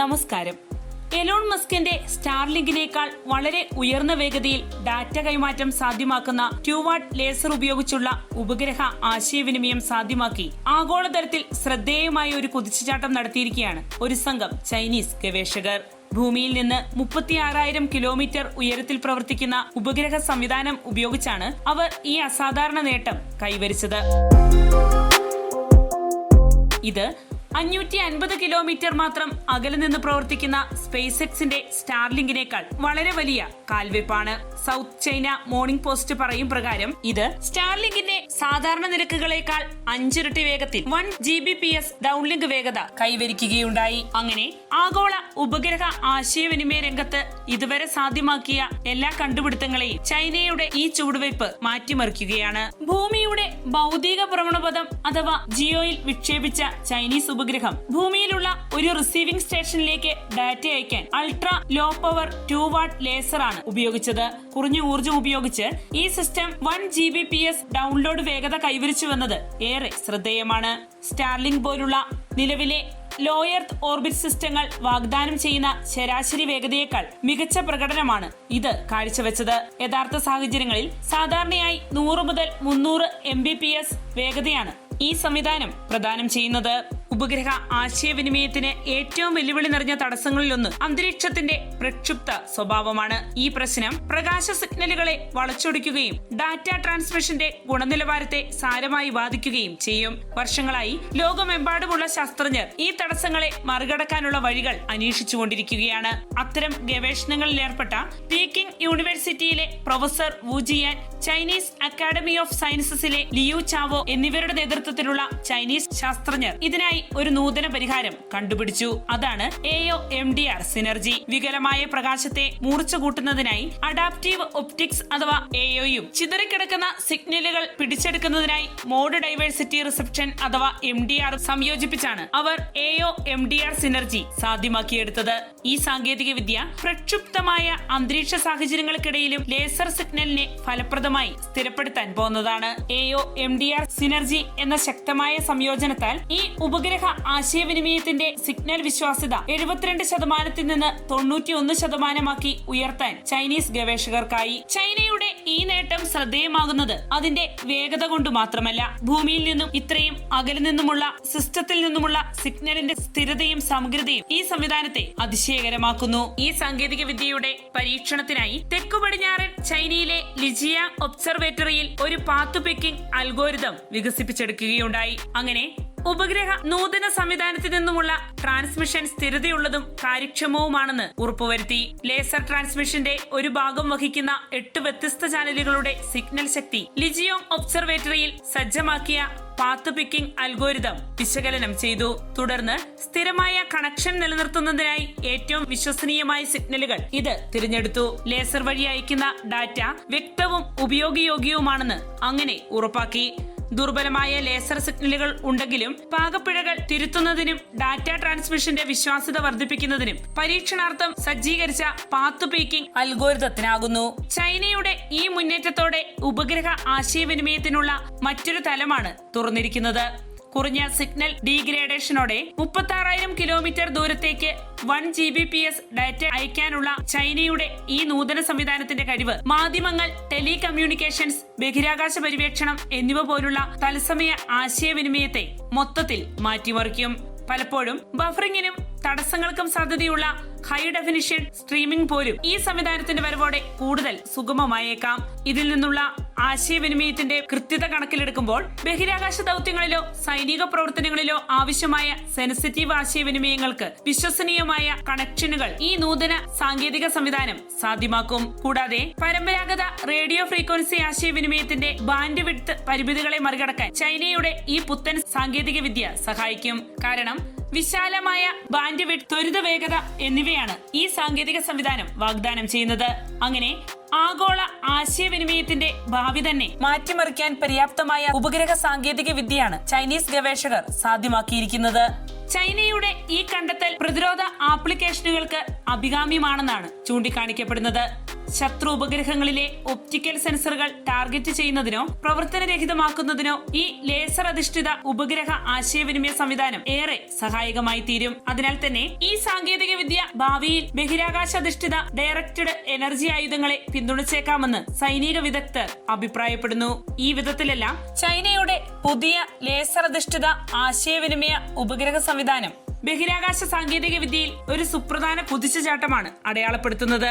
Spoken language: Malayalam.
നമസ്കാരം. എലോൺ മസ്കിന്റെ സ്റ്റാർലിങ്കിനേക്കാൾ വളരെ ഉയർന്ന വേഗതയിൽ ഡാറ്റ കൈമാറ്റം സാധ്യമാക്കുന്ന ട്യൂവാട്ട് ലേസർ ഉപയോഗിച്ചുള്ള ഉപഗ്രഹ ആശയവിനിമയം സാധ്യമാക്കി. ആഗോളതലത്തിൽ ശ്രദ്ധേയമായ ഒരു കുതിച്ചുചാട്ടം നടത്തിയിരിക്കുകയാണ് ഒരു സംഘം ചൈനീസ് ഗവേഷകർ. ഭൂമിയിൽ നിന്ന് മുപ്പത്തിയാറായിരം കിലോമീറ്റർ ഉയരത്തിൽ പ്രവർത്തിക്കുന്ന ഉപഗ്രഹ സംവിധാനം ഉപയോഗിച്ചാണ് അവർ ഈ അസാധാരണ നേട്ടം കൈവരിച്ചത്. ഇത് അഞ്ഞൂറ്റി അൻപത് കിലോമീറ്റർ മാത്രം അകലെ നിന്ന് പ്രവർത്തിക്കുന്ന സ്പേസ് എക്സിന്റെ സ്റ്റാർലിങ്കിനേക്കാൾ വളരെ വലിയ കാൽവെപ്പാണ്. സൗത്ത് ചൈന മോർണിംഗ് പോസ്റ്റ് പറയും പ്രകാരം ഇത് സ്റ്റാർലിങ്കിന്റെ സാധാരണ നിരക്കുകളേക്കാൾ അഞ്ചിരട്ടി വേഗത്തിൽ one G B P S downlink വേഗത കൈവരിക്കുകയുണ്ടായി. അങ്ങനെ ആഗോള ഉപഗ്രഹ ആശയവിനിമയ രംഗത്ത് ഇതുവരെ സാധ്യമാക്കിയ എല്ലാ കണ്ടുപിടുത്തങ്ങളെയും ചൈനയുടെ ഈ ചുവടുവയ്പ് മാറ്റിമറിക്കുകയാണ്. ഭൂമിയുടെ ഭൗതിക ഭ്രമണപഥം അഥവാ ജിയോയിൽ വിക്ഷേപിച്ച ചൈനീസ് ഉപഗ്രഹം. ഭൂമിയിലുള്ള ഒരു റിസീവിംഗ് സ്റ്റേഷനിലേക്ക് ഡാറ്റ അയക്കാൻ ultra low power two watt laser ആണ് ഉപയോഗിച്ചത്. കുറഞ്ഞ ഊർജം ഉപയോഗിച്ച് ഈ system one G B P S download വേഗത കൈവരിച്ചുവെന്നത് ഏറെ ശ്രദ്ധേയമാണ്. സ്റ്റാർലിംഗ് പോലുള്ള നിലവിലെ ലോ എർത്ത് ഓർബിറ്റ് സിസ്റ്റങ്ങൾ വാഗ്ദാനം ചെയ്യുന്ന ശരാശരി വേഗതയേക്കാൾ മികച്ച പ്രകടനമാണ് ഇത് കാഴ്ചവെച്ചത്. യഥാർത്ഥ സാഹചര്യങ്ങളിൽ സാധാരണയായി നൂറ് മുതൽ മുന്നൂറ് എം ബി പി എസ് വേഗതയാണ് ഈ സംവിധാനം പ്രദാനം ചെയ്യുന്നത്. ഉപഗ്രഹ ആശയവിനിമയത്തിന് ഏറ്റവും വെല്ലുവിളി നിറഞ്ഞ തടസ്സങ്ങളിലൊന്ന് അന്തരീക്ഷത്തിന്റെ പ്രക്ഷുബ്ധ സ്വഭാവമാണ്. ഈ പ്രശ്നം പ്രകാശ സിഗ്നലുകളെ വളച്ചൊടിക്കുകയും ഡാറ്റ ട്രാൻസ്മിഷന്റെ ഗുണനിലവാരത്തെ സാരമായി ബാധിക്കുകയും ചെയ്യും. വർഷങ്ങളായി ലോകമെമ്പാടുമുള്ള ശാസ്ത്രജ്ഞർ ഈ തടസ്സങ്ങളെ മറികടക്കാനുള്ള വഴികൾ അന്വേഷിച്ചുകൊണ്ടിരിക്കുകയാണ്. അത്തരം ഗവേഷണങ്ങളിൽ ഏർപ്പെട്ട പീക്കിംഗ് യൂണിവേഴ്സിറ്റിയിലെ professor Wu Jian Chinese Academy of സയൻസസിലെ Liu Chao എന്നിവരുടെ നേതൃത്വത്തിലുള്ള ചൈനീസ് ശാസ്ത്രജ്ഞർ ഇതിനായി ഒരു നൂതന പരിഹാരം കണ്ടുപിടിച്ചു. അതാണ് AO M D R synergy വികലമായ പ്രകാശത്തെ മൂർച്ച കൂട്ടുന്നതിനായി അഡാപ്റ്റീവ് ഒപ്റ്റിക്സ് അഥവാ എഒയും ചിതറിക്കിടക്കുന്ന സിഗ്നലുകൾ പിടിച്ചെടുക്കുന്നതിനായി മോഡ് ഡൈവേഴ്സിറ്റി റിസപ്ഷൻ അഥവാ എം ഡി ആർ സംയോജിപ്പിച്ചാണ് അവർ AO M D R synergy സാധ്യമാക്കിയെടുത്തത്. ഈ സാങ്കേതിക വിദ്യ പ്രക്ഷുബ്ധമായ അന്തരീക്ഷ സാഹചര്യങ്ങൾക്കിടയിലും ലേസർ സിഗ്നലിനെ ഫലപ്രദമായി സ്ഥിരപ്പെടുത്താൻ പോകുന്നതാണ്. AO M D R synergy എന്ന ശക്തമായ സംയോജനത്താൽ ഈ ഉപഗ്രഹ ആശയവിനിമയത്തിന്റെ സിഗ്നൽ വിശ്വാസ്യത എഴുപത്തിരണ്ട് ശതമാനത്തിൽ നിന്ന് തൊണ്ണൂറ്റിയൊന്ന് ശതമാനമാക്കി ഉയർത്താൻ ചൈനീസ് ഗവേഷകർക്കായി. ചൈനയുടെ ഈ നേട്ടം ശ്രദ്ധേയമാകുന്നത് അതിന്റെ വേഗത കൊണ്ട് മാത്രമല്ല ഭൂമിയിൽ നിന്നും ഇത്രയും അകലിൽ നിന്നുമുള്ള സിസ്റ്റത്തിൽ നിന്നുമുള്ള സിഗ്നലിന്റെ സ്ഥിരതയും സമഗ്രതയും ഈ സംവിധാനത്തെ അതിശയകരമാക്കുന്നു. ഈ സാങ്കേതിക വിദ്യയുടെ പരീക്ഷണത്തിനായി തെക്കു പടിഞ്ഞാറൻ ചൈനയിലെ ലിജിയാങ് ഒബ്സർവേറ്ററിയിൽ ഒരു പാത്ത് പിക്കിംഗ് അൽഗോരിതം വികസിപ്പിച്ചെടുക്കുകയുണ്ടായി. അങ്ങനെ ഉപഗ്രഹ നൂതന സംവിധാനത്തിൽ നിന്നുമുള്ള ട്രാൻസ്മിഷൻ സ്ഥിരതയുള്ളതും കാര്യക്ഷമവുമാണെന്ന് ഉറപ്പുവരുത്തി. ലേസർ ട്രാൻസ്മിഷന്റെ ഒരു ഭാഗം വഹിക്കുന്ന എട്ട് വ്യത്യസ്ത ചാനലുകളുടെ സിഗ്നൽ ശക്തി ലിജിയോങ് ഒബ്സർവേറ്ററിയിൽ സജ്ജമാക്കിയ പാത്ത് പിക്കിംഗ് അൽഗോരിതം വിശകലനം ചെയ്തു. തുടർന്ന് സ്ഥിരമായ കണക്ഷൻ നിലനിർത്തുന്നതിനായി ഏറ്റവും വിശ്വസനീയമായ സിഗ്നലുകൾ ഇത് തിരഞ്ഞെടുത്തു. ലേസർ വഴി അയക്കുന്ന ഡാറ്റ വ്യക്തവും ഉപയോഗയോഗ്യവുമാണെന്ന് അങ്ങനെ ഉറപ്പാക്കി. ദുർബലമായ ലേസർ സിഗ്നലുകൾ ഉണ്ടെങ്കിലും പാകപ്പിഴകൾ തിരുത്തുന്നതിനും ഡാറ്റ ട്രാൻസ്മിഷന്റെ വിശ്വാസ്യത വർദ്ധിപ്പിക്കുന്നതിനും പരീക്ഷണാർത്ഥം സജ്ജീകരിച്ച പാത്ത് പീക്കിംഗ് അൽഗോരിതത്തിനാകുന്നു. ചൈനയുടെ ഈ മുന്നേറ്റത്തോടെ ഉപഗ്രഹ ആശയവിനിമയത്തിനുള്ള മറ്റൊരു തലമാണ് തുറന്നിരിക്കുന്നത്. കുറഞ്ഞ സിഗ്നൽ ഡീഗ്രേഡേഷനോടെ മുപ്പത്തി ആറായിരം കിലോമീറ്റർ ദൂരത്തേക്ക് one G B P S data അയക്കാനുള്ള ചൈനയുടെ ഈ നൂതന സംവിധാനത്തിന്റെ കഴിവ് മാധ്യമങ്ങൾ ടെലികമ്മ്യൂണിക്കേഷൻസ് ബഹിരാകാശ പര്യവേക്ഷണം എന്നിവ പോലുള്ള തത്സമയ ആശയവിനിമയത്തെ മൊത്തത്തിൽ മാറ്റിമറിക്കും. പലപ്പോഴും ബഫറിംഗിനും തടസ്സങ്ങൾക്കും സാധ്യതയുള്ള ഹൈ ഡെഫിനിഷൻ സ്ട്രീമിംഗ് പോലും ഈ സംവിധാനത്തിന്റെ വരവോടെ കൂടുതൽ സുഗമമായേക്കാം. ഇതിൽ നിന്നുള്ള ആശയവിനിമയത്തിന്റെ കൃത്യത കണക്കിലെടുക്കുമ്പോൾ ബഹിരാകാശ ദൗത്യങ്ങളിലോ സൈനിക പ്രവർത്തനങ്ങളിലോ ആവശ്യമായ സെൻസിറ്റീവ് ആശയവിനിമയങ്ങൾക്ക് വിശ്വസനീയമായ കണക്ഷനുകൾ ഈ നൂതന സാങ്കേതിക സംവിധാനം സാധ്യമാക്കും. കൂടാതെ പരമ്പരാഗത റേഡിയോ ഫ്രീക്വൻസി ആശയവിനിമയത്തിന്റെ ബാൻഡ് വിഡ്ത്ത് പരിമിതികളെ മറികടക്കാൻ ചൈനയുടെ ഈ പുത്തൻ സാങ്കേതിക വിദ്യ സഹായിക്കും. കാരണം വിശാലമായ ബാൻഡ് വിട്ട് ത്വരിത വേഗത എന്നിവയാണ് ഈ സാങ്കേതിക സംവിധാനം വാഗ്ദാനം ചെയ്യുന്നത്. അങ്ങനെ ആഗോള ആശയവിനിമയത്തിന്റെ ഭാവി തന്നെ മാറ്റിമറിക്കാൻ പര്യാപ്തമായ ഉപഗ്രഹ സാങ്കേതിക വിദ്യയാണ് ചൈനീസ് ഗവേഷകർ സാധ്യമാക്കിയിരിക്കുന്നത്. ചൈനയുടെ ഈ കണ്ടെത്തൽ പ്രതിരോധ ആപ്ലിക്കേഷനുകൾക്ക് അഭികാമ്യമാണെന്നാണ് ചൂണ്ടിക്കാണിക്കപ്പെടുന്നത്. ശത്രു ഉപഗ്രഹങ്ങളിലെ ഒപ്റ്റിക്കൽ സെൻസറുകൾ ടാർഗറ്റ് ചെയ്യുന്നതിനോ പ്രവർത്തനരഹിതമാക്കുന്നതിനോ ഈ ലേസർ അധിഷ്ഠിത ഉപഗ്രഹ ആശയവിനിമയ സംവിധാനം ഏറെ സഹായകമായി തീരും. അതിനാൽ തന്നെ ഈ സാങ്കേതിക വിദ്യ ഭാവിയിൽ ബഹിരാകാശ അധിഷ്ഠിത ഡയറക്റ്റഡ് എനർജി ആയുധങ്ങളെ പിന്തുണച്ചേക്കാമെന്ന് സൈനിക വിദഗ്ധർ അഭിപ്രായപ്പെടുന്നു. ഈ വിധത്തിലെല്ലാം ചൈനയുടെ പുതിയ ലേസർ അധിഷ്ഠിത ആശയവിനിമയ ഉപഗ്രഹ സംവിധാനം ബഹിരാകാശ സാങ്കേതിക വിദ്യയിൽ ഒരു സുപ്രധാന കുതിച്ചുചാട്ടമാണ് അടയാളപ്പെടുത്തുന്നത്.